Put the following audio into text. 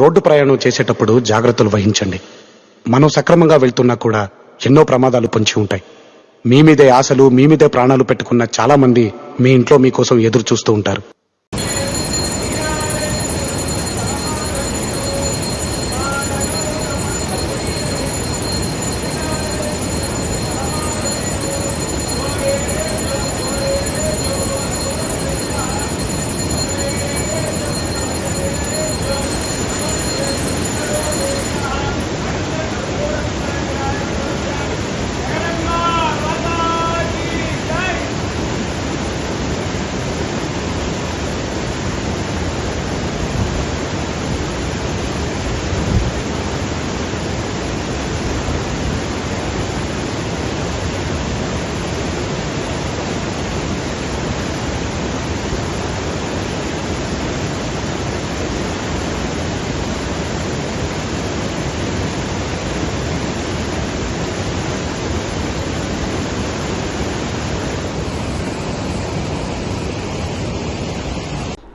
Road ప్రయాణం చేసేటప్పుడు జాగ్రత్తలు వహించండి. మనం సక్రమంగా వెళ్తున్నా కూడా ఎన్నో ప్రమాదాలు పొంచి ఉంటాయి. మీ మీదే ఆశలు మీ మీదే ప్రాణాలు పెట్టుకున్న చాలామంది మీ ఇంట్లో మీకోసం ఎదురు చూస్తూ ఉంటారు.